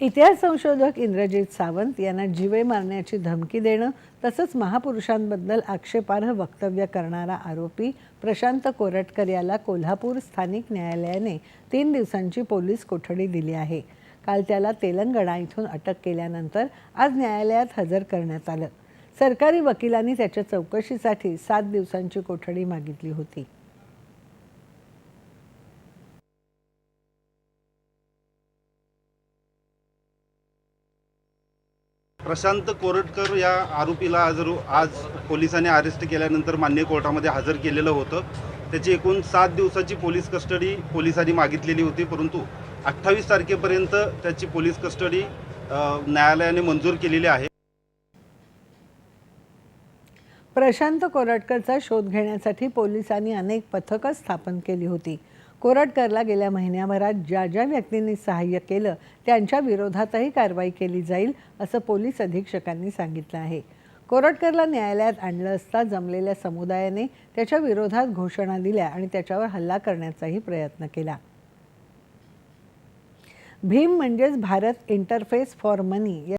इतिहास संशोधक इंद्रजित सावंत यांना जीवे मारण्याची धमकी देणं तसंच महापुरुषांबद्दल आक्षेपार्ह वक्तव्य करणारा आरोपी प्रशांत कोरटकर याला कोल्हापूर स्थानिक न्यायालयाने तीन दिवसांची पोलीस कोठडी दिली आहे. काल त्याला तेलंगणा इथून अटक केल्यानंतर आज न्यायालयात हजर करण्यात आलं. सरकारी वकिलांनी त्याच्या चौकशीसाठी सात दिवसांची कोठडी मागितली होती. प्रशांत कोरटकर या आरोपीला आज आज पोलिसांनी अरेस्ट केल्यानंतर मान्य कोर्टामध्ये हजर केलेलं होतं. त्याची एकूण सात दिवसाची पोलीस कस्टडी पोलिसांनी मागितलेली होती परंतु अठ्ठावीस तारखेपर्यंत त्याची पोलीस कस्टडी न्यायालयाने मंजूर केलेली आहे. प्रशांत कोरटकरचा शोध घेण्यासाठी पोलिसांनी अनेक पथकं स्थापन केली होती. कोरटकरला गेल्या महिन्याभरात ज्या ज्या व्यक्तींनी सहाय्य केलं त्यांच्या विरोधातही कारवाई केली जाईल असं पोलीस अधीक्षकांनी सांगितलं आहे. कोरटकरला न्यायालयात आणलं असता जमलेल्या समुदायाने त्याच्या विरोधात घोषणा दिल्या आणि त्याच्यावर हल्ला करण्याचाही प्रयत्न केला. भीम म्हणजेच भारत इंटरफेस फॉर मनी